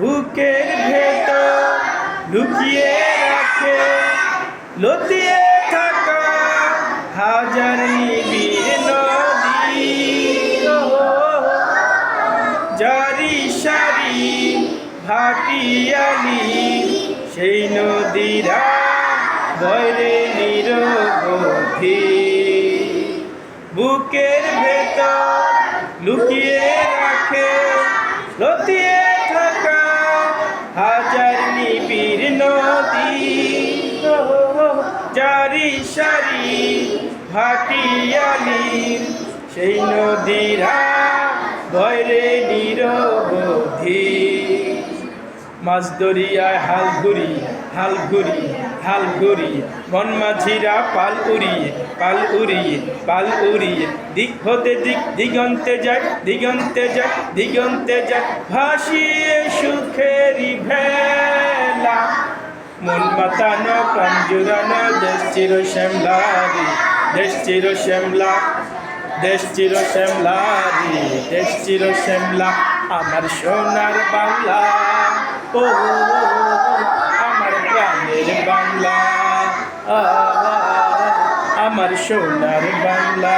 বুকের ভেতর লুকিয়ে রাখে, লতিয়ে থাকা হাজার নিবিড় নদী। জারি সারি ভাটিয়ালি সেই নদীরা বয়রে নিরবধি। বুকের ভেতর লুকিয়ে রাখে, লতিয়ে জারি সারি ভাটিয়ালি সেই নদীরা ভয়রে নিরবধি মাছ দরিয়ায় হাল ঘুরি হাল ঘুরি হাল ঘুরি মন মাঝিরা পাল উড়িয়ে পাল উড়িয়ে পাল উড়িয়ে, দিক হতে দিক, দিগন্তে যায় দিগন্তে যায় দিগন্তে যায়, ভাসিয়ে সুখেরি ভেলা মন মাতানো প্রাণ জুড়ানো দেশ চির শ্যামলারি দেশ চির শ্যামলা দেশ চির শ্যামলারি দেশ চির শ্যামলা আমার সোনার বাংলা, ও, আমার প্রাণের বাংলা আমার সোনার বাংলা।